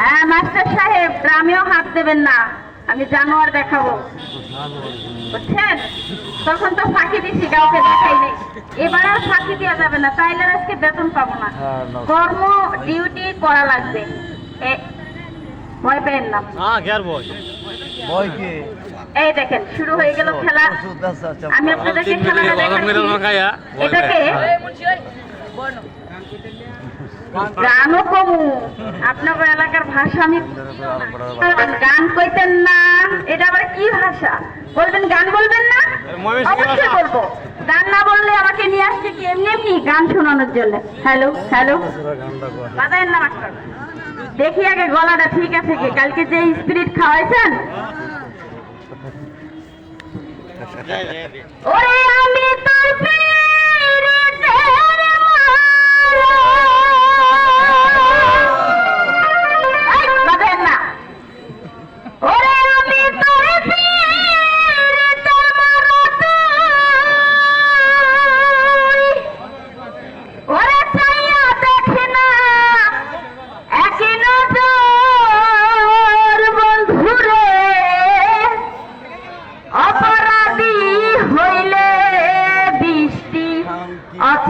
হ্যাঁ মাস্টার সাহেব গ্রামেও হাত দেবেন না। আমি জানোয়ার দেখাবো। বুঝছেন? তখন তো ফাঁকি দিছি কাউকে দেখাই নেই এবার আর ফাঁকি দেওয়া যাবে না তাইলে আজকে বেতন পাবো না। হ্যাঁ, কর্ম ডিউটি করা লাগবে। ভয় পেন না। হ্যাঁ এই দেখেন শুরু হয়ে গেল খেলা। আচ্ছা, আমি আপনাদেরকে খেলাটা দেখাচ্ছি। এটাকে গানও কমু। আপনার এলাকার ভাষা আমি গান কইতেন না। এটা আবার কি ভাষা? বলবেন গান বলবেন না? অবশ্যই বলব। গান না বললে আমাকে নিয়ে আসছে কি? এমনি এমনি গান শোনানোর জন্য। Hello hello. না দেখি আগে গলাটা ঠিক আছে কি? কালকে যে স্পিরিট খাওয়াইছেন? ওরে আমি